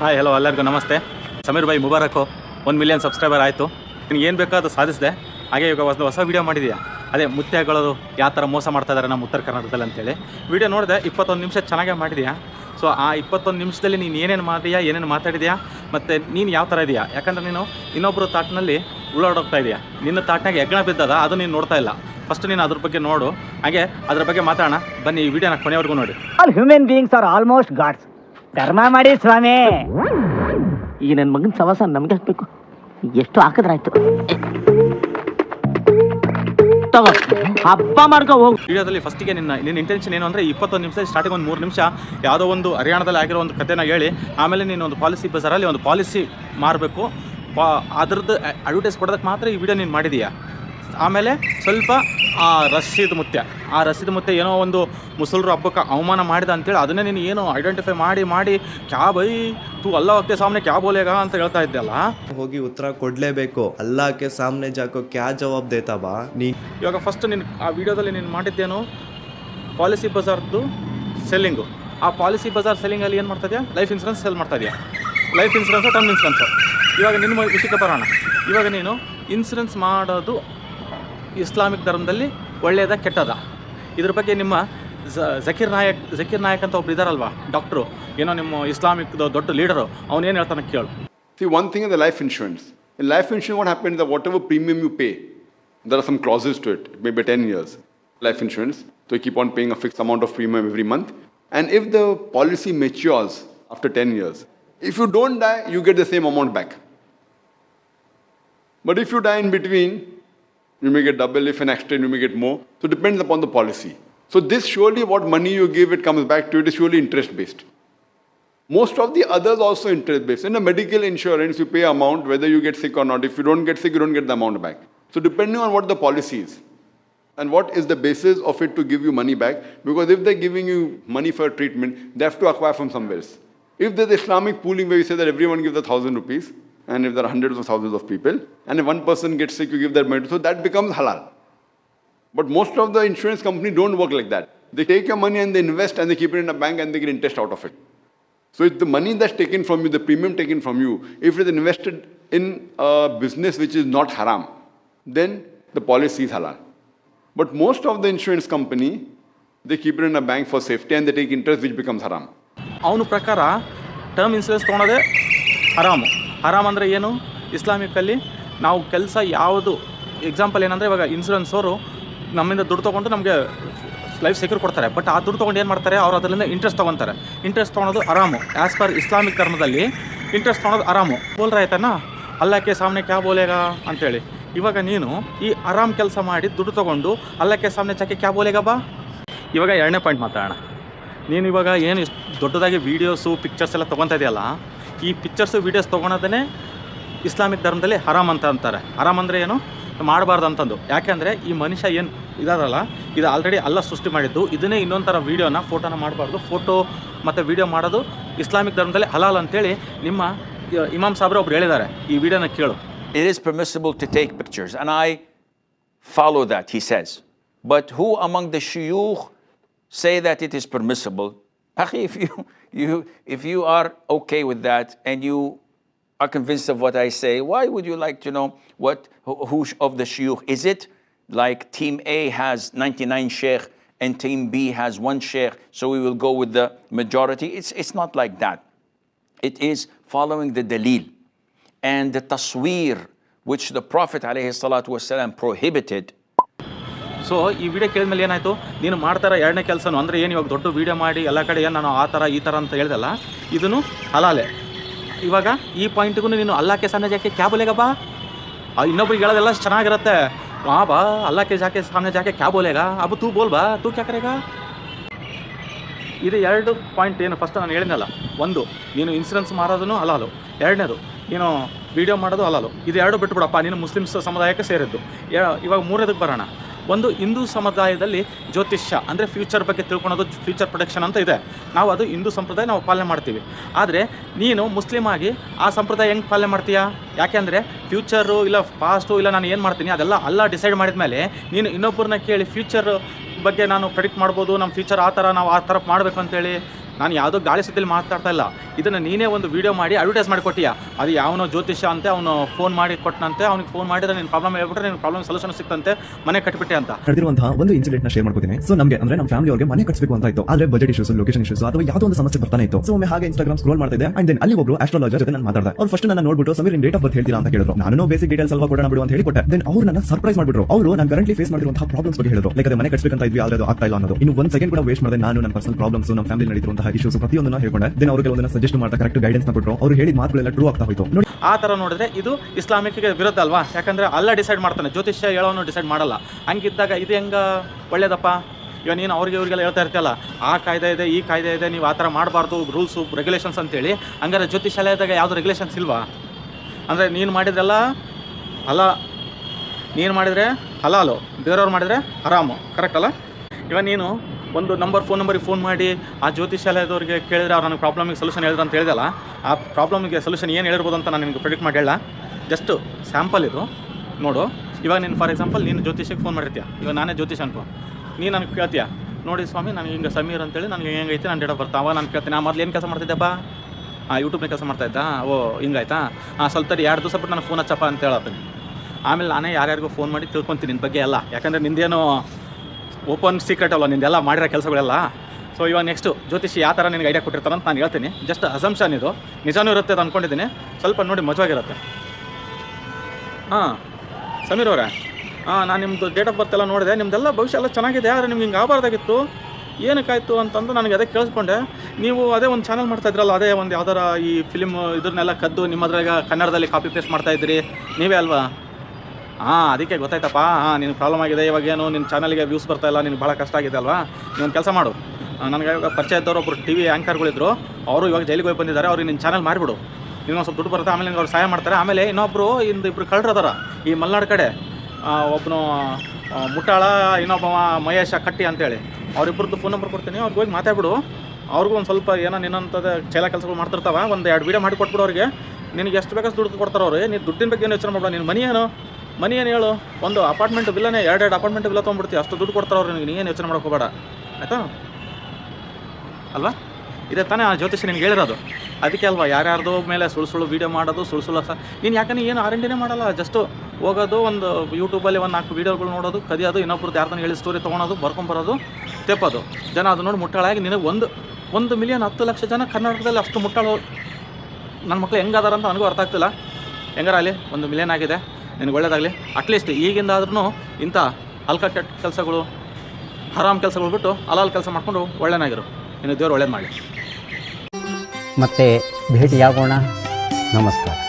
Hi hello ಎಲ್ಲರಿಗೂ ನಮಸ್ತೆ. ಸಮೀರ್ ಭಾಯಿ ಮುಬಾರಕು ಒಂದು ಮಿಲಿಯನ್ ಸಬ್ಸ್ಕ್ರೈಬರ್ ಆಯಿತು. ನಿನಗೆ ಏನು ಬೇಕೋ ಅದು ಸಾಧಿಸಿದೆ. ಹಾಗೆ ಇವಾಗ ಒಂದು ಹೊಸ ವೀಡಿಯೋ ಮಾಡಿದೆಯಾ. ಅದೇ ಮುತ್ತೆಗಳು ಯಾವ ಥರ ಮೋಸ ಮಾಡ್ತಾ ಇದ್ದಾರೆ ನಮ್ಮ ಉತ್ತರ ಕರ್ನಾಟಕದಲ್ಲಿ ಅಂತೇಳಿ. ವೀಡಿಯೋ ನೋಡಿದೆ, ಇಪ್ಪತ್ತೊಂದು ನಿಮಿಷ ಚೆನ್ನಾಗೇ ಮಾಡಿದೆಯಾ. ಸೊ ಆ ಇಪ್ಪತ್ತೊಂದು ನಿಮಿಷದಲ್ಲಿ ನೀನು ಏನೇನು ಮಾಡಿದೆಯಾ ಏನೇನು ಮಾತಾಡಿದೆಯಾ, ಮತ್ತು ನೀನು ಯಾವ ಥರ ಇದೆಯಾ? ಯಾಕಂದರೆ ನೀನು ಇನ್ನೊಬ್ಬರು ತಾಟ್ನಲ್ಲಿ ಉಳ್ಳಾಡೋಗ್ತಾ ಇದೆಯಾ? ನಿನ್ನ ತಾಟ್ನಾಗ ಹೆಗ್ಗಣ ಬಿದ್ದದ, ಅದು ನೀನು ನೋಡ್ತಾ ಇಲ್ಲ. ಫಸ್ಟ್ ನೀನು ಅದ್ರ ಬಗ್ಗೆ ನೋಡು. ಹಾಗೆ ಅದ್ರ ಬಗ್ಗೆ ಮಾತಾಡೋಣ. ಬನ್ನಿ ಈ ವಿಡಿಯೋನ ಕೊನೆವರೆಗೂ ನೋಡಿ. All human beings are almost gods ಧರ್ಮ ಮಾಡಿ ಸ್ವಾಮಿ. ಈ ನನ್ನ ಮಗನ ಸವಾಸ ನಮ್ಗೆ ಹಾಕ್ಬೇಕು. ಎಷ್ಟು ಹಾಕಿದ್ರಾಯ್ತು. ಹಬ್ಬ ಮಾಡ್ಕೊ ಹೋಗು. ವಿಡಿಯೋದಲ್ಲಿ ಫಸ್ಟಿಗೆ ನಿನ್ನ ನಿನ್ನ ಇಂಟೆನ್ಷನ್ ಏನು ಅಂದರೆ ಇಪ್ಪತ್ತೊಂದು ನಿಮಿಷ ಸ್ಟಾರ್ಟಿಂಗ್ ಒಂದು ಮೂರು ನಿಮಿಷ ಯಾವುದೋ ಒಂದು ಹರಿಯಾಣದಲ್ಲಿ ಆಗಿರೋ ಒಂದು ಕಥೆನ ಹೇಳಿ. ಆಮೇಲೆ ನೀನು ಒಂದು ಪಾಲಿಸಿ ಬಜಾರಲ್ಲಿ ಒಂದು ಪಾಲಿಸಿ ಮಾರಬೇಕು. ಪಾ ಅದ್ರದ್ದು ಅಡ್ವರ್ಟೈಸ್ ಕೊಡೋದಕ್ಕೆ ಮಾತ್ರ ಈ ವಿಡಿಯೋ ನೀನು ಮಾಡಿದೀಯಾ? ಆಮೇಲೆ ಸ್ವಲ್ಪ ಆ ರಸೀದ್ ಮುತ್ಯ. ಆ ರಸೀದ್ ಮುತ್ಯ ಏನೋ ಒಂದು ಮುಸಲ್ರು ಹಬ್ಬಕ್ಕೆ ಅವಮಾನ ಮಾಡಿದ ಅಂತೇಳಿ ಅದನ್ನೇ ನೀನು ಏನು ಐಡೆಂಟಿಫೈ ಮಾಡಿ ಮಾಡಿ ಕ್ಯಾಬ್ ಐ ತೂ ಅಲ್ಲ ಹೋಗ್ತೆ ಸಾಮ್ನೆ ಕ್ಯಾಬ್ ಬೋಲೆಗ ಅಂತ ಹೇಳ್ತಾ ಇದ್ದಲ್ಲ ಹೋಗಿ ಉತ್ತರ ಕೊಡಲೇಬೇಕು. ಅಲ್ಲಾಕೆ ಸಾಮ್ನೆ ಜಾಕೋ ಕ್ಯಾ ಜವಾಬ್ ದೇತಾ ಬಾ? ನೀ ಇವಾಗ ಫಸ್ಟ್ ನೀನು ಆ ವಿಡಿಯೋದಲ್ಲಿ ನೀನು ಮಾಡಿದ್ದೇನು? ಪಾಲಿಸಿ ಬಜಾರ್ದು ಸೆಲ್ಲಿಂಗು ಆ ಪಾಲಿಸಿ ಬಜಾರ್ ಸೆಲ್ಲಿಂಗಲ್ಲಿ ಏನು ಮಾಡ್ತಾ ಇದೆಯಾ? ಲೈಫ್ ಇನ್ಸೂರೆನ್ಸ್ ಸೆಲ್ ಮಾಡ್ತಾ ಇದೆಯಾ? ಲೈಫ್ ಇನ್ಶೂರೆನ್ಸ್ ಟರ್ಮ್ ಇನ್ಸೂರೆನ್ಸು ಇವಾಗ ನಿನ್ನ ವಿಷಯಕ್ಕೆ ಬರೋಣ. ಇವಾಗ ನೀನು ಇನ್ಸೂರೆನ್ಸ್ ಮಾಡೋದು ಇಸ್ಲಾಮಿಕ್ ಧರ್ಮದಲ್ಲಿ ಒಳ್ಳೆಯದ ಕೆಟ್ಟದ ಇದ್ರ ಬಗ್ಗೆ ನಿಮ್ಮ ಜಕೀರ್ ನಾಯಕ್ ಜಕೀರ್ ನಾಯಕ್ ಅಂತ ಒಬ್ರು ಇದಾರಲ್ವಾ ಡಾಕ್ಟ್ರು ಏನೋ ನಿಮ್ಮ ಇಸ್ಲಾಮಿಕ್ ದೊಡ್ಡ ಲೀಡರು ಅವನು ಏನು ಹೇಳ್ತಾನೆ ಕೇಳು is the life insurance. In life insurance, what happens is that whatever premium you pay, there are some clauses to it. It may be 10 years. Life insurance. So you keep on paying a fixed amount of premium every month. And if the policy matures after 10 years, if you don't die, you get the same amount back. But if you die in between, you may get double. If an accident, you may get more. So it depends upon the policy. So this surely what money you give, it comes back to it is surely interest based. Most of the others also interest based. In a medical insurance, you pay amount whether you get sick or not. If you don't get sick, you don't get the amount back. So depending on what the policy is and what is the basis of it to give you money back, because if they're giving you money for treatment, they have to acquire from somewhere else. If there's Islamic pooling where you say that everyone gives a thousand rupees, and if there are hundreds of thousands of people, and if one person gets sick, you give that money, so that becomes halal. But most of the insurance companies don't work like that. They take your money and they invest and they keep it in a bank and they get interest out of it. So it's the money that's taken from you, the premium taken from you, if it is invested in a business which is not haram, then the policy is halal. But most of the insurance company, they keep it in a bank for safety and they take interest which becomes haram. ಅವನ ಪ್ರಕಾರ term insurance ತೊಗೊಳೋದೇ ಹರಾಮು ಹರಾಮ್ ಅಂದರೆ ಏನು? ಇಸ್ಲಾಮಿಕಲ್ಲಿ ನಾವು ಕೆಲಸ ಯಾವುದು? Example ಏನಂದರೆ ಇವಾಗ insurance ಅವರು ನಮ್ಮಿಂದ ದುಡ್ಡು ತೊಗೊಂಡು ನಮಗೆ ಲೈಫ್ ಸೆಕ್ಯೂರ್ ಕೊಡ್ತಾರೆ. ಬಟ್ ಆ ದುಡ್ಡು ತೊಗೊಂಡು ಏನು ಮಾಡ್ತಾರೆ? ಅವ್ರು ಅದರಿಂದ ಇಂಟ್ರೆಸ್ಟ್ ತೊಗೊತಾರೆ. ಇಂಟ್ರೆಸ್ಟ್ ತೊಗೊಳೋದು ಆರಾಮು ಆ್ಯಸ್ ಪರ್ ಇಸ್ಲಾಮಿಕ್ ಧರ್ಮದಲ್ಲಿ ಇಂಟ್ರೆಸ್ಟ್ ತೊಗೊಳೋದು ಆರಾಮು ಬೋಲ್ರ ಆಯ್ತಾನ? ಅಲ್ಲಕ್ಕೆ ಸಾಮನೆ ಕ್ಯಾ ಬೋಲೇಗ ಅಂತೇಳಿ. ಇವಾಗ ನೀನು ಈ ಆರಾಮ್ ಕೆಲಸ ಮಾಡಿ ದುಡ್ಡು ತೊಗೊಂಡು ಅಲ್ಲಕ್ಕೆ ಸಾಮನೆ ಚಾಕೆ ಕ್ಯಾ ಬೋಲೇಗ ಬಾ? ಇವಾಗ ಎರಡನೇ ಪಾಯಿಂಟ್ ಮಾತಾಡೋಣ. ನೀನು ಇವಾಗ ಏನು ಇಷ್ಟು ದೊಡ್ಡದಾಗಿ ವೀಡಿಯೋಸು ಪಿಕ್ಚರ್ಸ್ ಎಲ್ಲ ತೊಗೊತಾ ಇದೆಯಲ್ಲ? ಈ ಪಿಕ್ಚರ್ಸು ವೀಡಿಯೋಸ್ ತೊಗೊಳೋದೇ ಇಸ್ಲಾಮಿಕ್ ಧರ್ಮದಲ್ಲಿ ಹರಾಮ್ ಅಂತ ಅಂತಾರೆ. ಹರಾಮ್ ಅಂದರೆ ಏನು? ಮಾಡಬಾರ್ದು ಅಂತಂದು. ಯಾಕೆಂದರೆ ಈ ಮನುಷ್ಯ ಏನು ಇದಾರಲ್ಲ ಇದು ಆಲ್ರೆಡಿ ಅಲ್ಲ ಸೃಷ್ಟಿ ಮಾಡಿದ್ದು. ಇದನ್ನೇ ಇನ್ನೊಂದು ಥರ ವೀಡಿಯೋನ ಫೋಟೋನ ಮಾಡಬಾರ್ದು. ಫೋಟೋ ಮತ್ತು ವೀಡಿಯೋ ಮಾಡೋದು ಇಸ್ಲಾಮಿಕ್ ಧರ್ಮದಲ್ಲಿ ಹಲಾಲ್ ಅಂತೇಳಿ ನಿಮ್ಮ ಇಮಾಮ್ ಸಾಬ್ರೆ ಒಬ್ರು ಹೇಳಿದ್ದಾರೆ. ಈ ವಿಡಿಯೋನ ಕೇಳು. It is permissible to take pictures, and I follow that, he says. But who among the shuyukh say that it is permissible? Akhi, if you, you, if you are okay with that and you are convinced of what I say, why would you like to know what who of the shuyukh? Is it like team A has 99 sheikh and team B has one sheikh, so we will go with the majority? It's, it's not like that. It is following the dalil and the tasweer, which the Prophet ﷺ prohibited. So ಈ video ಕೇಳಿದ್ಮೇಲೆ ಏನಾಯಿತು? ನೀನು ಮಾಡ್ತಾರ ಎರಡನೇ ಕೆಲಸನು, ಅಂದರೆ ಏನು ಇವಾಗ ದೊಡ್ಡ ವಿಡಿಯೋ ಮಾಡಿ, ಎಲ್ಲ ಕಡೆ ಏನು ನಾನು ಆ ಥರ ಈ ಥರ ಅಂತ ಹೇಳ್ದಲ್ಲ, ಇದನ್ನು ಹಲಾಲೆ ಇವಾಗ ಈ ಪಾಯಿಂಟ್ಗೂ ನೀನು ಅಲ್ಲಾಕೆ ಸಣ್ಣ ಜಾಕೆ ಕ್ಯಾ ಬೋಲೆಗ ಬಾ. ಆ ಇನ್ನೊಬ್ರಿಗೆ ಹೇಳೋದೆಲ್ಲ ಚೆನ್ನಾಗಿರುತ್ತೆ. ಹಾ ಬಾ ಅಲ್ಲಾಕೆ ಜಾಕೆ ಸಣ್ಣ ಜಾಕೆ ಕ್ಯಾ ಅಬ್ಬ ಅಬು ತೂ ಬೋಲ್ ಬಾ, ತೂ ಕ್ಯಾ ಕರೆಗ? ಇದು ಎರಡು ಪಾಯಿಂಟ್ ಏನು ಫಸ್ಟ್ ನಾನು ಹೇಳಿದ್ನಲ್ಲ. ಒಂದು, ನೀನು ಇನ್ಸೂರೆನ್ಸ್ ಮಾರೋದನ್ನು ಹಲಾಲು ಎರಡನೇದು, ನೀನು ವಿಡಿಯೋ ಮಾಡೋದು ಹಲಾಲು ಇದು ಎರಡು ಬಿಟ್ಬಿಡಪ್ಪ, ನೀನು ಮುಸ್ಲಿಮ್ಸ್ ಸಮುದಾಯಕ್ಕೆ ಸೇರಿದ್ದು. ಇವಾಗ ಮೂರನೇದಕ್ಕೆ ಬರೋಣ. ಒಂದು ಹಿಂದೂ ಸಮುದಾಯದಲ್ಲಿ ಜ್ಯೋತಿಷ್ಯ, ಅಂದರೆ ಫ್ಯೂಚರ್ ಬಗ್ಗೆ ತಿಳ್ಕೊಳೋದು ಫ್ಯೂಚರ್ ಪ್ರೊಡಕ್ಷನ್ ಅಂತ ಇದೆ. ನಾವು ಅದು ಹಿಂದೂ ಸಂಪ್ರದಾಯ ನಾವು ಪಾಲನೆ ಮಾಡ್ತೀವಿ. ಆದರೆ ನೀನು ಮುಸ್ಲಿಮ್ ಆಗಿ ಆ ಸಂಪ್ರದಾಯ ಹೆಂಗೆ ಪಾಲನೆ ಮಾಡ್ತೀಯಾ? ಯಾಕೆಂದರೆ ಫ್ಯೂಚರು ಇಲ್ಲ ಪಾಸ್ಟು ಇಲ್ಲ ನಾನು ಏನು ಮಾಡ್ತೀನಿ ಅದೆಲ್ಲ ಅಲ್ಲ ಡಿಸೈಡ್ ಮಾಡಿದ ಮೇಲೆ ನೀನು ಇನ್ನೊಬ್ಬರನ್ನ ಕೇಳಿ ಫ್ಯೂಚರ್ ಬಗ್ಗೆ ನಾನು ಪ್ರೆಡಿಕ್ಟ್ ಮಾಡ್ಬೋದು ನಮ್ಮ ಫ್ಯೂಚರ್ ಆ ಥರ ನಾವು ಆ ಥರ ಮಾಡಬೇಕು ಅಂತೇಳಿ ನಾನು ಯಾವುದೋ ಗಾಳಿ ಸುದ್ದಿಲಿ ಮಾತಾಡ್ತಾ ಇಲ್ಲ. ಇದನ್ನು ನೀನೇ ಒಂದು ವಿಡಿಯೋ ಮಾಡಿ ಅಡ್ವರ್ಟೈಸ್ ಮಾಡಿ ಕೊಟ್ಟಿಯಾ? ಅದು ಯಾವನೋ ಜ್ಯೋತಿಷ ಅಂತೆ, ಅವನು ಫೋನ್ ಮಾಡಿ ಕೊಟ್ಟನಂತೆ ಅವ್ನಿಗೆ ಫೋನ್ ಮಾಡಿದ್ರೆ ನಿನ್ನ ಪ್ರಾಬ್ಲಮ್ ಹೇಳ್ಬಿಟ್ರೆ ನಿನ್ನ ಪ್ರಾಬ್ಲಮ್ ಸೊಲ್ಯೂಷನ್ ಸಿಕ್ತಂತೆ, ಮನೆ ಕಟ್ಬಿಟ್ಟೆ ಅಂತ. ನಡೆದಿರುವಂತಹ ಒಂದು ಇನ್ಸಿಡೆಂಟ್ನ ಶೇರ್ ಮಾಡ್ಕೊತೀನಿ. ಸೊ ನಮಗೆ ಅಂದ್ರೆ ನಮ್ಮ ಫ್ಯಾಮಿಲಿ ಅವರಿಗೆ ಮನೆ ಕಟ್ಟಬೇಕು ಅಂತ ಇತ್ತು. ಆದ್ರೆ ಬಜೆಟ್ ಇಶ್ಯೂಸ್ ಲೊಕೇಶನ್ ಇಶ್ಯೂಸ್ ಅಥವಾ ಯಾವುದೋ ಒಂದು ಸಮಸ್ಯೆ ಬರ್ತಾನೆ ಇತ್ತು. ಸೊ ಒಮ್ಮೆ ಹಾಗೆ ಇನ್ಸ್ಟಾಗ್ರಾಮ್ ಸ್ಕ್ರೋಲ್ ಮಾಡ್ತಿದ್ದೆ ಅಂಡ್ ದೆನ್ ಅಲ್ಲಿ ಒಬ್ರು ಆಸ್ಟ್ರಾಲಜರ್ ಜೊತೆ ನಾನು ಮಾತಾಡಿದೆ. ಅವ್ರು ಫಸ್ಟ್ ನನ್ನ ನೋಡ್ಬಿಟ್ಟು, ಸಮೀರ್ ಡೇಟ್ ಆಫ್ ಬರ್ತ್ ಹೇಳ್ತೀರಾ ಅಂತ ಕೇಳಿದ್ರು. ನಾನು ಬೇಸಿಕ್ ಡೀಟೇಲ್ಸ್ ಅಲ್ವಾ ಕೊಡೋಣ ಬಿಡು ಅಂತ ಹೇಳಿ ಕೊಟ್ಟೆ. ದೆನ್ ಅವ್ರು ನನ್ನ ಸರ್ಪ್ರೈಸ್ ಮಾಡ್ಬಿಟ್ರು. ಅವರು ನಾನು ಕರೆಂಟ್ಲಿ ಫೇಸ್ ಮಾಡಿರುವಂತಹ ಪ್ರಾಬ್ಲಮ್ಸ್ ಬಗ್ಗೆ ಹೇಳಿದ್ರು. ಲೈಕ್ ಅದೇ ಮನೆ ಕಟ್ಸ್ಬೇಕಂತ ಇದ್ವಿ, ಆದ್ರೆ ಅದು ಆಗ್ತಾ ಇಲ್ಲ ಅನ್ನೋದು. ಇನ್ನು ಒಂದು ಸೆಕೆಂಡ್ ಕೂಡ ವೇಸ್ಟ್ ಮಾಡಿದೆ ನಾನು ನನ್ನ ಪರ್ಸನಲ್ ಪ್ರಾಬ್ಲಮ್ಸ್ ನಮ್ಮ ಫ್ಯಾಮಿಲಿ ನಡೀತಿರುವಂತಹ ಇಶ್ಯೂಸ್ ಪ್ರತಿಯೊಂದು ಹೇಳ್ಕೊಂಡೆ. ದಿನ ಅವರು ಕೆಲವೊಂದು ಸಜೆಸ್ಟ್ ಮಾಡ್ತಾ ಕರೆಕ್ಟ್ ಗೈಡೆನ್ಸ್ ಕೊಟ್ಟರು ಅವ್ರು ಹೇಳಿದ ಮಾತುಗಳೆಲ್ಲ ಟ್ರೂ ಆಗ್ತಾ ಹೋಯ್ತು. ನೋಡಿ. ಆ ಥರ ನೋಡಿದ್ರೆ ಇದು ಇಸ್ಲಾಮಿಕ್ಗೆ ವಿರುದ್ಧ ಅಲ್ವಾ? ಯಾಕಂದ್ರೆ ಅಲ್ಲ ಡಿಸೈಡ್ ಮಾಡ್ತಾನೆ. ಜ್ಯೋತಿಷ್ಯ ಹೇಳೋನು ಡಿಸೈಡ್ ಮಾಡಲ್ಲ. ಹಂಗಿದ್ದಾಗ ಇದು ಹೆಂಗ ಒಳ್ಳೇದಪ್ಪ? ಇವಾಗ ನೀನು ಅವ್ರಿಗೆ ಇವ್ರಿಗೆಲ್ಲ ಹೇಳ್ತಾ ಇರ್ತೀಯಲ್ಲ, ಆ ಕಾಯ್ದೆ ಇದೆ, ಈ ಕಾಯ್ದೆ ಇದೆ, ನೀವು ಆ ಥರ ಮಾಡಬಾರ್ದು ರೂಲ್ಸು ರೆಗ್ಯುಲೇಷನ್ಸ್ ಅಂತೇಳಿ. ಹಂಗಾರೆ ಜ್ಯೋತಿಷಾಲಯದಾಗ ಯಾವುದು ರೆಗ್ಯುಲೇಷನ್ಸ್ ಇಲ್ವಾ? ಅಂದರೆ ನೀನು ಮಾಡಿದ್ರಲ್ಲ ಅಲ್ಲ ನೀನು ಮಾಡಿದರೆ ಹಲಾಲು, ಬೇರೆಯವ್ರು ಮಾಡಿದರೆ ಆರಾಮು ಕರೆಕ್ಟ್ ಅಲ್ಲ? ಇವಾಗ ನೀನು ಒಂದು ನಂಬರ್ ಫೋನ್ ನಂಬರಿಗೆ ಫೋನ್ ಮಾಡಿ ಆ ಜ್ಯೋತಿಷಾಲಯದವ್ರಿಗೆ ಕೇಳಿದ್ರೆ ಅವ್ರು ನನಗೆ ಪ್ರಾಬ್ಲಮಿಗೆ ಸೊಲ್ಯೂಷನ್ ಹೇಳಿದ್ರು ಅಂತ ಹೇಳಿದಲ್ಲ, ಆ ಪ್ರಾಬ್ಲಮಿಗೆ ಸೊಲ್ಯೂಷನ್ ಏನು ಹೇಳಿರ್ಬೋದು ಅಂತ ನಾನು ನಿಮಗೆ ಪ್ರಿಡಿಕ್ಟ್ ಮಾಡಿ ಜಸ್ಟ್ ಸ್ಯಾಂಪಲ್ ಇದು. ನೋಡು. ಇವಾಗ ನೀನು ಫಾರ್ ಎಕ್ಸಾಂಪಲ್ ನೀನು ಜ್ಯೋತಿಷಕ್ಕೆ ಫೋನ್ ಮಾಡಿರ್ತೀಯ. ಇವಾಗ ನಾನೇ ಜ್ಯೋತಿಷ್ ಅನ್ಕೋ. ನೀನು ನನಗೆ ಕೇಳ್ತೀಯ. ನೋಡಿ ಸ್ವಾಮಿ ನನಗೆ ಹಿಂಗೆ ಸಮೀರ್ ಅಂತೇಳಿ ನನಗೆ ಹೆಂಗೈತೆ ನಾನು ಡೇಟ್ ಆಫ್ ಬರ್ತಾವ ನಾನು ಕೇಳ್ತೀನಿ ನಾನು ಮೊದಲು ಏನು ಕೆಲಸ ಮಾಡ್ತಿದ್ದೆಪ್ಪ ಹಾಂ ಯೂಟ್ಯೂಬ್ನ ಕೆಲಸ ಮಾಡ್ತಾ ಇದ್ದ. ಓ ಹಿಂಗಾಯ್ತಾ ಹಾಂ ಸ್ವಲ್ಪ ತಡಿ, ಎರಡು ದಿವಸ ಬಿಟ್ಟು ನಾನು ಫೋನ್ ಹಚ್ಚಪ್ಪ ಅಂತ ಹೇಳತ್ತೀನಿ. ಆಮೇಲೆ ನಾನೇ ಯಾರ್ಯಾರಿಗೂ ಫೋನ್ ಮಾಡಿ ತಿಳ್ಕೊತೀನಿ ನಿನ್ನ ಬಗ್ಗೆ ಎಲ್ಲ. ಯಾಕಂದರೆ ನಿಂದೇನು ಓಪನ್ ಸೀಕ್ರೆಟ್ ಅಲ್ಲ, ನಿಂದೆಲ್ಲ ಮಾಡಿರೋ ಕೆಲಸಗಳೆಲ್ಲ. ಸೊ ಇವಾಗ ನೆಕ್ಸ್ಟು ಜ್ಯೋತಿಷಿ ಯಾವ ಥರ ನಿನಗೆ ಐಡಿಯಾ ಕೊಟ್ಟಿರ್ತಾರೆ ಅಂತ ನಾನು ಹೇಳ್ತೀನಿ. ಜಸ್ಟ್ ಅಸಂಪ್ಷನ್ ಇದು. ನಿಜಾನೂ ಇರುತ್ತೆ ಅಂತ ಅಂದ್ಕೊಂಡಿದ್ದೀನಿ ಸ್ವಲ್ಪ ನೋಡಿ ಮಜವಾಗಿರುತ್ತೆ. ಹಾಂ, ಸಮೀರ್ ಅವರೇ. ಹಾಂ, ನಾನು ನಿಮ್ಮದು ಡೇಟ್ ಆಫ್ ಬರ್ತ್ ಎಲ್ಲ ನೋಡಿದೆ. ನಿಮ್ಮದೆಲ್ಲ ಭವಿಷ್ಯ ಎಲ್ಲ ಚೆನ್ನಾಗಿದೆ, ಆದರೆ ನಿಮ್ಗೆ ಹಿಂಗೆ ಆಗಬಾರ್ದಾಗಿತ್ತು ಏನಕ್ಕಾಯಿತು ಅಂತಂದು ನನಗೆ ಅದೇ ಕೇಳಿಸ್ಕೊಂಡೆ. ನೀವು ಅದೇ ಒಂದು ಚಾನಲ್ ಮಾಡ್ತಾ ಇದ್ರಲ್ಲ, ಅದೇ ಒಂದು ಯಾವ್ದಾರ ಈ ಫಿಲಿಮ್ ಇದನ್ನೆಲ್ಲ ಕದ್ದು ನಿಮ್ಮದ್ರಾಗ ಕನ್ನಡದಲ್ಲಿ ಕಾಪಿ ಪೇಸ್ಟ್ ಮಾಡ್ತಾ ಇದ್ದೀರಿ. ನೀವೇ ಅಲ್ವಾ? ಹಾಂ, ಅದಕ್ಕೆ ಗೊತ್ತಾಯ್ತಪ್ಪ. ಹಾಂ ನಿನ್ನ ಪ್ರಾಬ್ಲಮ್ ಆಗಿದೆ ಇವಾಗ ಏನು ನಿನ್ನ ಚಾನಲ್ಗೆ ವ್ಯೂಸ್ ಬರ್ತಾ ಇಲ್ಲ, ನಿನ್ಗೆ ಭಾಳ ಕಷ್ಟ ಆಗಿದೆ ಅಲ್ವಾ? ನೀವೊಂದು ಕೆಲಸ ಮಾಡು. ನನಗೆ ಇವಾಗ ಪರಿಚಯ ಇದ್ದವ್ರು ಒಬ್ಬರು ಟಿ ವಿ ಆ್ಯಂಕರ್ಗಳಿದ್ರು ಅವರು ಇವಾಗ ಜೈಲಿಗೆ ಹೋಗಿ ಬಂದಿದ್ದಾರೆ, ಅವ್ರಿಗೆ ನಿನ್ನ ಚಾನಲ್ ಮಾಡಿಬಿಡು ಒಂದು ಸ್ವಲ್ಪ ದುಡ್ಡು ಬರುತ್ತೆ, ಆಮೇಲೆ ನಿಮ್ಗೆ ಅವ್ರು ಸಹಾಯ ಮಾಡ್ತಾರೆ. ಆಮೇಲೆ ಇನ್ನೊಬ್ಬರು ಇಂದು ಇಬ್ಬರು ಕಳ್ಳರು ಅದಾರ, ಈ ಮಲೆನಾಡು ಕಡೆ. ಒಬ್ಬನು ಮುಟ್ಟಾಳ ಇನ್ನೊಬ್ಬ ಮಹೇಶ ಕಟ್ಟಿ ಅಂತೇಳಿ. ಅವ್ರಿಬ್ರದ್ದು ಫೋನ್ ನಂಬರ್ ಕೊಡ್ತೀನಿ, ಅವ್ರಿಗೆ ಹೋಗಿ ಮಾತಾಡ್ಬಿಡು. ಅವ್ರಿಗೂ ಒಂದು ಸ್ವಲ್ಪ ಏನೋ ನಿನ್ನಂಥದ್ದು ಚೈಲ ಕೆಲಸಗಳು ಮಾಡ್ತಿರ್ತಾವ, ಒಂದು ಎರಡು ವೀಡಿಯೋ ಮಾಡಿ ಕೊಟ್ಬಿಡು ಅವ್ರಿಗೆ. ನಿನಗೆ ಎಷ್ಟು ಬೇಕಷ್ಟು ದುಡ್ಡು ಕೊಡ್ತಾರೆ ಅವ್ರು. ನೀನು ದುಡ್ಡಿನ ಬಗ್ಗೆ ಏನು ಯೋಚನೆ ಮಾಡಬೇಡ ನಿನ್ನ ಮನಿ ಏನು? ಮನಿ ಏನು ಹೇಳು? ಒಂದು ಅಪಾರ್ಟ್ಮೆಂಟ್ ಬಿಲ್ಲನೇ ಎರಡು ಎರಡು ಅಪಾರ್ಟ್ಮೆಂಟ್ ಬಿಲ್ಲ ತೊಗೊಂಡ್ಬಿಡ್ತೀವಿ ಅಷ್ಟು ದುಡ್ಡು ಕೊಡ್ತಾರೆ ಅವ್ರು ನಿನಗೆ, ನೀನು ಯೋಚನೆ ಹೋಗಬೇಡ. ಆಯಿತಾ? ಅಲ್ವಾ? ಇದೇ ತಾನೇ ಆ ಜ್ಯೋತಿಷ್ಯ ನಿನ್ಗೆ ಹೇಳಿರೋದು. ಅದಕ್ಕೆ ಅಲ್ವಾ, ಯಾರ್ಯಾರ್ದು ಮೇಲೆ ಸುಳ್ಳು ಸುಳ್ಳು ವೀಡಿಯೋ ಮಾಡೋದು, ಸುಳ್ಳು ಸುಳ್ಳು ನೀನು ಯಾಕಂದ್ರೆ ಏನು ಆರ್ ಎಂಡಿನೇ ಮಾಡಲ್ಲ? ಜಸ್ಟು ಹೋಗೋದು, ಒಂದು ಯೂಟ್ಯೂಬಲ್ಲಿ ಒಂದು ನಾಲ್ಕು ವೀಡಿಯೋಗಳು ನೋಡೋದು, ಕದಿಯೋದು ಇನ್ನೊಬ್ರದ್ದು ಯಾರ್ದನ್ನ ಹೇಳಿ ಸ್ಟೋರಿ ತೊಗೊಳೋದು ಬರ್ಕೊಂಬರೋದು ತೆಪ್ಪೋದು ಜನ ಅದು ನೋಡಿ ಮುಟ್ಟಾಳಾಗಿ ನಿನಗೆ ಒಂದು ಒಂದು ಮಿಲಿಯನ್ ಹತ್ತು ಲಕ್ಷ ಜನ ಕರ್ನಾಟಕದಲ್ಲಿ ಅಷ್ಟು ಮುಟ್ಟಾಳು ನನ್ನ ಮಕ್ಳು ಹೆಂಗಾದಾರ ಅಂತ ನನಗೂ ಅರ್ಥ ಆಗ್ತಿಲ್ಲ. ಹೆಂಗಾರ ಅಲ್ಲಿ? ಒಂದು ಮಿಲಿಯನ್ ಆಗಿದೆ. ನಿನಗೆ ಒಳ್ಳೇದಾಗಲಿ. ಅಟ್ಲೀಸ್ಟ್ ಈಗಿಂದಾದ್ರೂ ಇಂಥ ಅಲ್ಕ ಕೆಟ್ಟ ಕೆಲಸಗಳು, ಹರಾಮ್ ಕೆಲಸಗಳು ಬಿಟ್ಟು ಅಲಾಲ್ ಕೆಲಸ ಮಾಡಿಕೊಂಡು ಒಳ್ಳೆನಾಗಿರು. ಇನ್ನು ದೇವರು ಒಳ್ಳೇದು ಮಾಡಿ ಮತ್ತೆ ಭೇಟಿಯಾಗೋಣ. ನಮಸ್ಕಾರ.